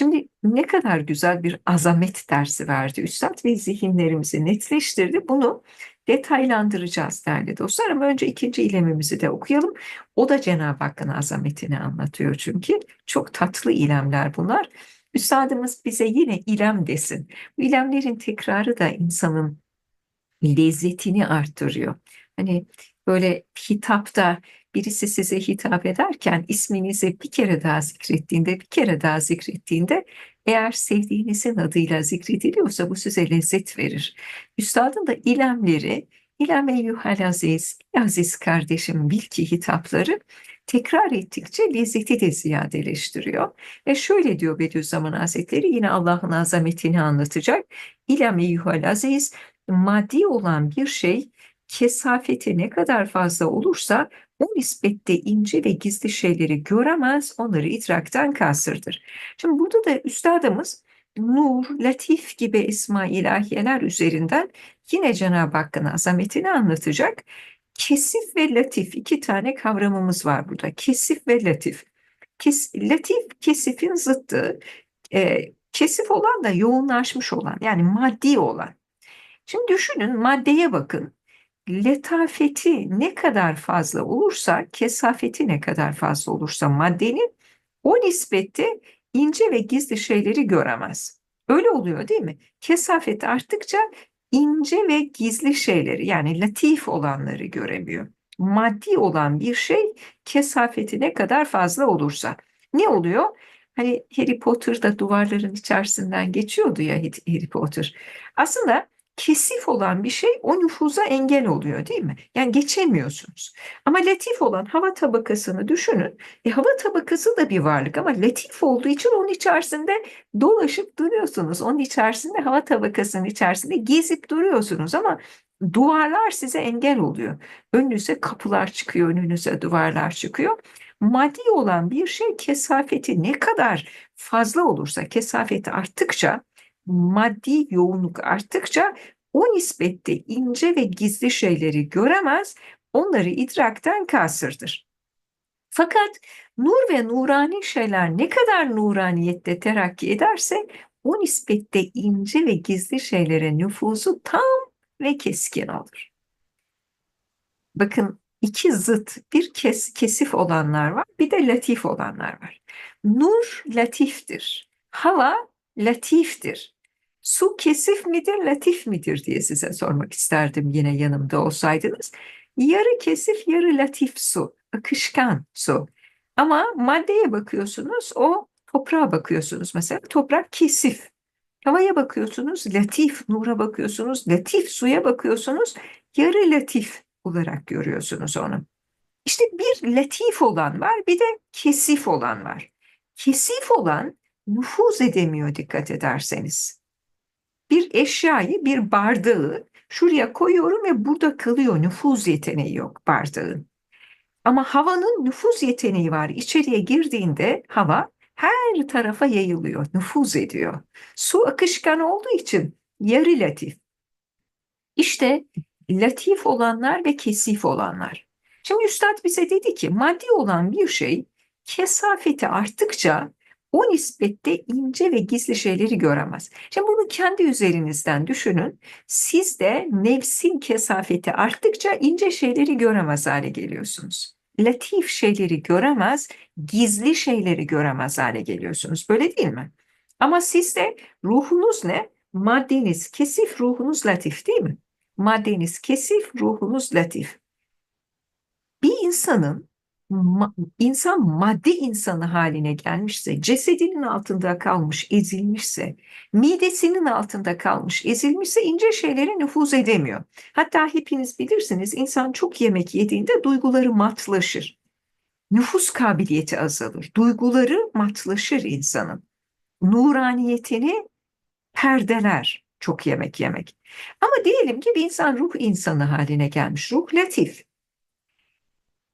Şimdi ne kadar güzel bir azamet dersi verdi Üstad ve zihinlerimizi netleştirdi. Bunu detaylandıracağız değerli dostlar ama önce ikinci ilemimizi de okuyalım. O da Cenab-ı Hakk'ın azametini anlatıyor çünkü. Çok tatlı ilemler bunlar. Üstadımız bize yine ilem desin. Bu ilemlerin tekrarı da insanın lezzetini arttırıyor. Hani böyle hitapta birisi size hitap ederken isminizi bir kere daha zikrettiğinde, bir kere daha zikrettiğinde eğer sevdiğinizin adıyla zikrediliyorsa bu size lezzet verir. Üstadın da ilemleri, İlem eyyuhel aziz, aziz kardeşim bil ki hitapları tekrar ettikçe lezzeti de ziyadeleştiriyor. Ve şöyle diyor Bediüzzaman Hazretleri yine Allah'ın azametini anlatacak. İlem eyyuhel aziz, maddi olan bir şey kesafeti ne kadar fazla olursa o nispette ince ve gizli şeyleri göremez, onları idraktan kasırdır. Şimdi burada da üstadımız Nur, Latif gibi esma ilahiyeler üzerinden yine Cenab-ı Hakk'ın azametini anlatacak. Kesif ve latif iki tane kavramımız var burada. Kesif ve latif. Kes, latif kesifin zıttı. E, kesif olan da yoğunlaşmış olan yani maddi olan. Şimdi düşünün maddeye bakın. Letafeti ne kadar fazla olursa, kesafeti ne kadar fazla olursa maddenin o nispette ince ve gizli şeyleri göremez. Öyle oluyor değil mi? Kesafet arttıkça ince ve gizli şeyleri yani latif olanları göremiyor. Maddi olan bir şey kesafeti ne kadar fazla olursa. Ne oluyor? Hani Harry Potter'da duvarların içerisinden geçiyordu ya Harry Potter. Aslında kesif olan bir şey o nüfuza engel oluyor değil mi? Yani geçemiyorsunuz. Ama latif olan hava tabakasını düşünün. E, hava tabakası da bir varlık ama latif olduğu için onun içerisinde dolaşıp duruyorsunuz. Onun içerisinde hava tabakasının içerisinde gezip duruyorsunuz ama duvarlar size engel oluyor. Önünüze kapılar çıkıyor, önünüze duvarlar çıkıyor. Maddi olan bir şey kesafeti ne kadar fazla olursa, kesafeti arttıkça maddi yoğunluk arttıkça o nispette ince ve gizli şeyleri göremez, onları idrakten kasırdır. Fakat nur ve nurani şeyler ne kadar nuraniyette terakki ederse o nispette ince ve gizli şeylere nüfuzu tam ve keskin olur. Bakın iki zıt, bir kes, kesif olanlar var, bir de latif olanlar var. Nur latiftir, hava latiftir. Su kesif midir, latif midir diye size sormak isterdim yine yanımda olsaydınız. Yarı kesif, yarı latif su, akışkan su. Ama maddeye bakıyorsunuz, o toprağa bakıyorsunuz mesela. Toprak kesif. Havaya bakıyorsunuz, latif. Nura bakıyorsunuz, latif. Suya bakıyorsunuz, yarı latif olarak görüyorsunuz onu. İşte bir latif olan var, bir de kesif olan var. Kesif olan nüfuz edemiyor dikkat ederseniz bir eşyayı, bir bardağı şuraya koyuyorum ve burada kalıyor. Nüfuz yeteneği yok bardağın. Ama havanın nüfuz yeteneği var. İçeriye girdiğinde hava her tarafa yayılıyor, nüfuz ediyor. Su akışkan olduğu için yarı latif. İşte latif olanlar ve kesif olanlar. Şimdi Üstad bize dedi ki maddi olan bir şey kesafeti arttıkça o nispette ince ve gizli şeyleri göremez. Şimdi bunu kendi üzerinizden düşünün. Siz de nefsin kesafeti arttıkça ince şeyleri göremez hale geliyorsunuz. Latif şeyleri göremez, gizli şeyleri göremez hale geliyorsunuz. Böyle değil mi? Ama sizde ruhunuz ne? Maddeniz kesif, ruhunuz latif değil mi? Maddeniz kesif, ruhunuz latif. Bir insanın ma insan madde insanı haline gelmişse, cesedinin altında kalmış, ezilmişse, midesinin altında kalmış, ezilmişse ince şeylere nüfuz edemiyor. Hatta hepiniz bilirsiniz insan çok yemek yediğinde duyguları matlaşır. Nüfus kabiliyeti azalır. Duyguları matlaşır insanın. Nuraniyetini perdeler çok yemek yemek. Ama diyelim ki bir insan ruh insanı haline gelmiş. Ruh latif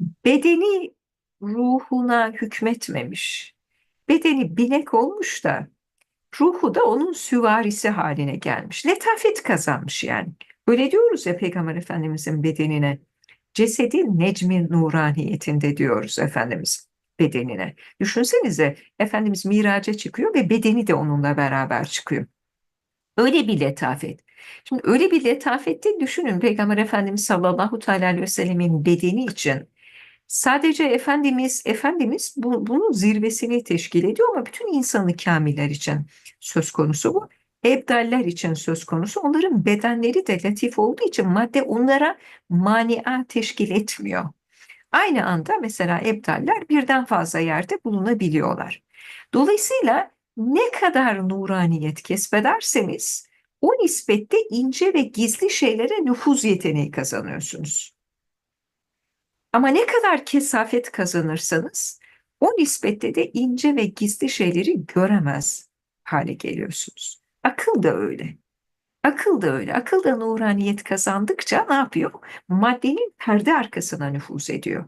bedeni ruhuna hükmetmemiş. Bedeni binek olmuş da ruhu da onun süvarisi haline gelmiş. Letafet kazanmış yani. Öyle diyoruz ya Peygamber Efendimizin bedenine. Cesedin necmi nuraniyetinde diyoruz Efendimiz. bedenine. Düşünsenize Efendimiz miraca çıkıyor ve bedeni de onunla beraber çıkıyor. Öyle bir letafet. Şimdi öyle bir letafette düşünün Peygamber Efendimiz sallallahu aleyhi ve sellemin bedeni için sadece Efendimiz Efendimiz bu, bunun zirvesini teşkil ediyor ama bütün insanı kamiller için söz konusu bu. Ebdaller için söz konusu. Onların bedenleri de latif olduğu için madde onlara mania teşkil etmiyor. Aynı anda mesela ebdaller birden fazla yerde bulunabiliyorlar. Dolayısıyla ne kadar nuraniyet kesbederseniz o nispette ince ve gizli şeylere nüfuz yeteneği kazanıyorsunuz. Ama ne kadar kesafet kazanırsanız o nispette de ince ve gizli şeyleri göremez hale geliyorsunuz. Akıl da öyle. Akıl da öyle. Akıl da nuraniyet kazandıkça ne yapıyor? Maddenin perde arkasına nüfuz ediyor.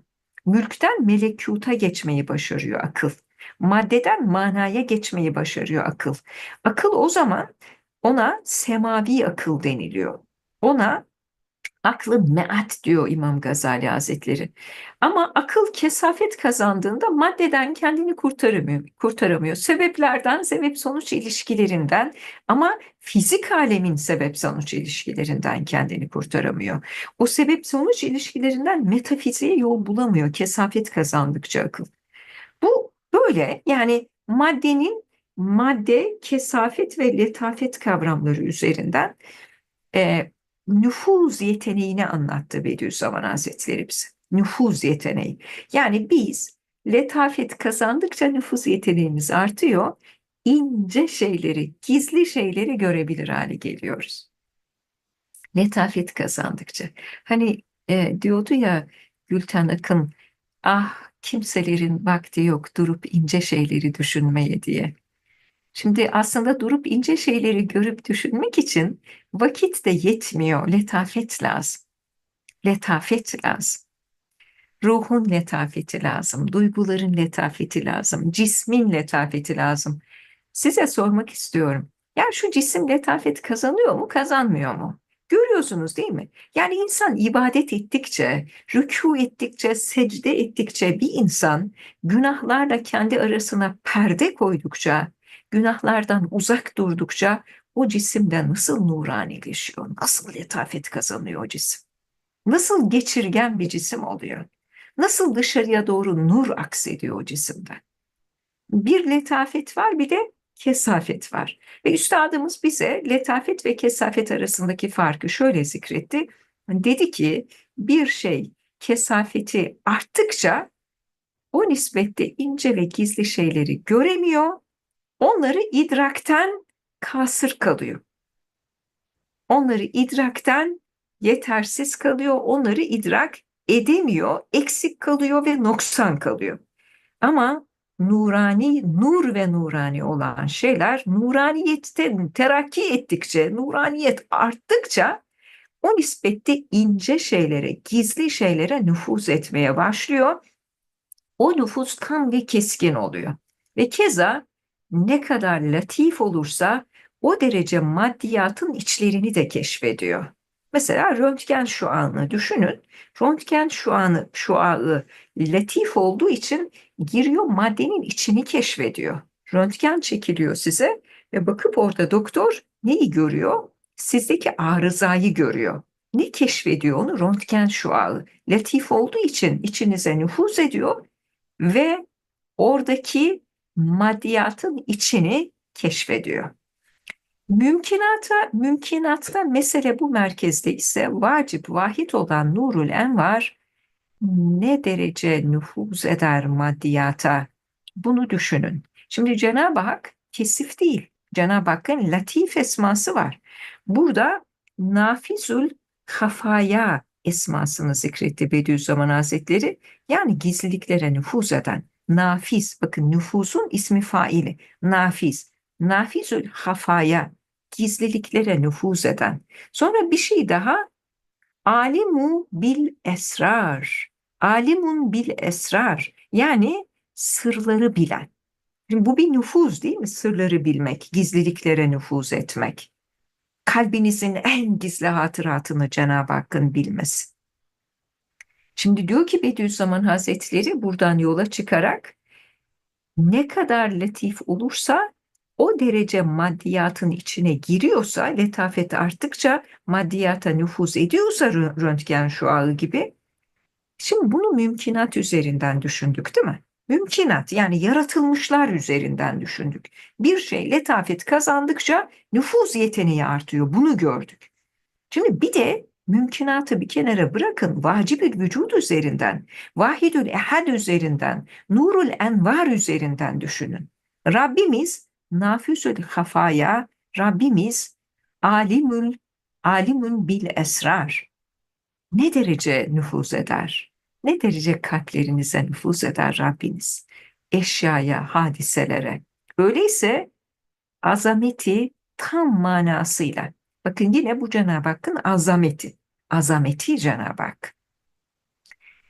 Mülkten melekuta geçmeyi başarıyor akıl. Maddeden manaya geçmeyi başarıyor akıl. Akıl o zaman ona semavi akıl deniliyor. Ona aklı meat diyor İmam Gazali Hazretleri. Ama akıl kesafet kazandığında maddeden kendini kurtaramıyor. kurtaramıyor. Sebeplerden, sebep sonuç ilişkilerinden ama fizik alemin sebep sonuç ilişkilerinden kendini kurtaramıyor. O sebep sonuç ilişkilerinden metafiziğe yol bulamıyor kesafet kazandıkça akıl. Bu böyle yani maddenin madde, kesafet ve letafet kavramları üzerinden e, nüfuz yeteneğini anlattı Bediüzzaman Hazretleri bize. Nüfuz yeteneği. Yani biz letafet kazandıkça nüfuz yeteneğimiz artıyor. İnce şeyleri, gizli şeyleri görebilir hale geliyoruz. Letafet kazandıkça. Hani e, diyordu ya Gülten Akın, ah kimselerin vakti yok durup ince şeyleri düşünmeye diye. Şimdi aslında durup ince şeyleri görüp düşünmek için vakit de yetmiyor. Letafet lazım. Letafet lazım. Ruhun letafeti lazım. Duyguların letafeti lazım. Cismin letafeti lazım. Size sormak istiyorum. Ya şu cisim letafet kazanıyor mu, kazanmıyor mu? Görüyorsunuz değil mi? Yani insan ibadet ettikçe, rükû ettikçe, secde ettikçe bir insan günahlarla kendi arasına perde koydukça, günahlardan uzak durdukça o cisimde nasıl nuranileşiyor, nasıl letafet kazanıyor o cisim? Nasıl geçirgen bir cisim oluyor? Nasıl dışarıya doğru nur aksediyor o cisimden? Bir letafet var bir de kesafet var. Ve üstadımız bize letafet ve kesafet arasındaki farkı şöyle zikretti. Dedi ki bir şey kesafeti arttıkça o nispette ince ve gizli şeyleri göremiyor, onları idrakten kasır kalıyor. Onları idrakten yetersiz kalıyor, onları idrak edemiyor, eksik kalıyor ve noksan kalıyor. Ama nurani, nur ve nurani olan şeyler nuraniyette terakki ettikçe, nuraniyet arttıkça o nispette ince şeylere, gizli şeylere nüfuz etmeye başlıyor. O nüfuz tam ve keskin oluyor. Ve keza ne kadar latif olursa o derece maddiyatın içlerini de keşfediyor. Mesela röntgen şu anı düşünün. Röntgen şu anı, şu ağı latif olduğu için giriyor maddenin içini keşfediyor. Röntgen çekiliyor size ve bakıp orada doktor neyi görüyor? Sizdeki arızayı görüyor. Ne keşfediyor onu? Röntgen şu ağı. Latif olduğu için içinize nüfuz ediyor ve oradaki maddiyatın içini keşfediyor. Mümkinata, mümkinatta mesele bu merkezde ise vacip vahid olan nurul envar ne derece nüfuz eder maddiyata bunu düşünün. Şimdi Cenab-ı Hak kesif değil. Cenab-ı Hakk'ın latif esması var. Burada nafizül hafaya esmasını zikretti Bediüzzaman Hazretleri. Yani gizliliklere nüfuz eden. Nafiz, bakın nüfusun ismi faili. Nafiz. Nafizül hafaya gizliliklere nüfuz eden. Sonra bir şey daha alimu bil esrar. Alimun bil esrar. Yani sırları bilen. Şimdi bu bir nüfuz değil mi? Sırları bilmek, gizliliklere nüfuz etmek. Kalbinizin en gizli hatıratını Cenab-ı Hakk'ın bilmesi. Şimdi diyor ki Bediüzzaman Hazretleri buradan yola çıkarak ne kadar latif olursa o derece maddiyatın içine giriyorsa, letafet arttıkça maddiyata nüfuz ediyorsa rö- röntgen şuağı gibi. Şimdi bunu mümkinat üzerinden düşündük değil mi? Mümkinat yani yaratılmışlar üzerinden düşündük. Bir şey letafet kazandıkça nüfuz yeteneği artıyor. Bunu gördük. Şimdi bir de mümkünatı bir kenara bırakın vacibül vücud üzerinden, vahidül ehad üzerinden, nurul envar üzerinden düşünün. Rabbimiz nafüsül hafaya, Rabbimiz alimül, alimün bil esrar. Ne derece nüfuz eder? Ne derece kalplerinize nüfuz eder Rabbiniz? Eşyaya, hadiselere. Öyleyse azameti tam manasıyla Bakın yine bu Cenab-ı Hakk'ın azameti. Azameti Cenab-ı Hak.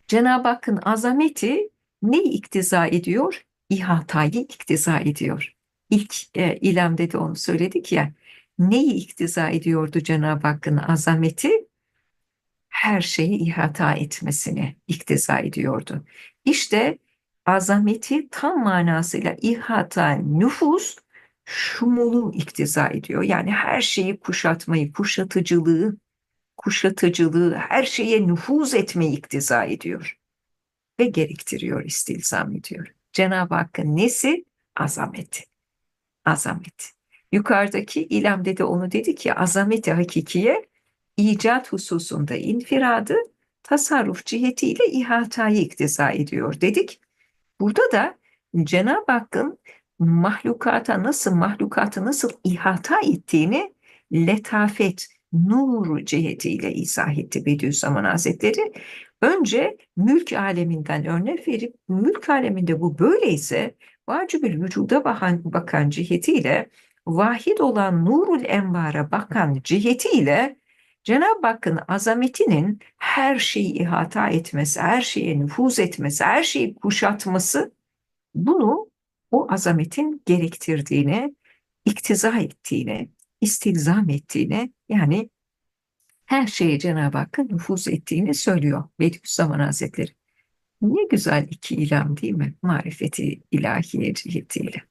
Cenab-ı Hakk'ın azameti neyi iktiza ediyor? İhatayı iktiza ediyor. İlk e, ilamde de onu söyledik ya. Neyi iktiza ediyordu Cenab-ı Hakk'ın azameti? Her şeyi ihata etmesini iktiza ediyordu. İşte azameti tam manasıyla ihata, nüfus şumulu iktiza ediyor. Yani her şeyi kuşatmayı, kuşatıcılığı, kuşatıcılığı, her şeye nüfuz etmeyi iktiza ediyor. Ve gerektiriyor, istilzam ediyor. Cenab-ı Hakk'ın nesi? Azameti. Azameti. Yukarıdaki ilamde de onu dedi ki azameti hakikiye icat hususunda infiradı tasarruf cihetiyle ihatayı iktiza ediyor dedik. Burada da Cenab-ı Hakk'ın mahlukata nasıl mahlukatı nasıl ihata ettiğini letafet, nur cihetiyle izah etti Bediüzzaman Hazretleri. Önce mülk aleminden örnek verip mülk aleminde bu böyleyse vacibül vücuda bakan, bakan cihetiyle vahid olan nurul envara bakan cihetiyle Cenab-ı Hakk'ın azametinin her şeyi ihata etmesi, her şeye nüfuz etmesi, her şeyi kuşatması bunu o azametin gerektirdiğini, iktiza ettiğini, istilzam ettiğini yani her şeye Cenab-ı Hakk'ın nüfuz ettiğini söylüyor Bediüzzaman Hazretleri. Ne güzel iki ilam değil mi? Marifeti ilahiye cihetiyle.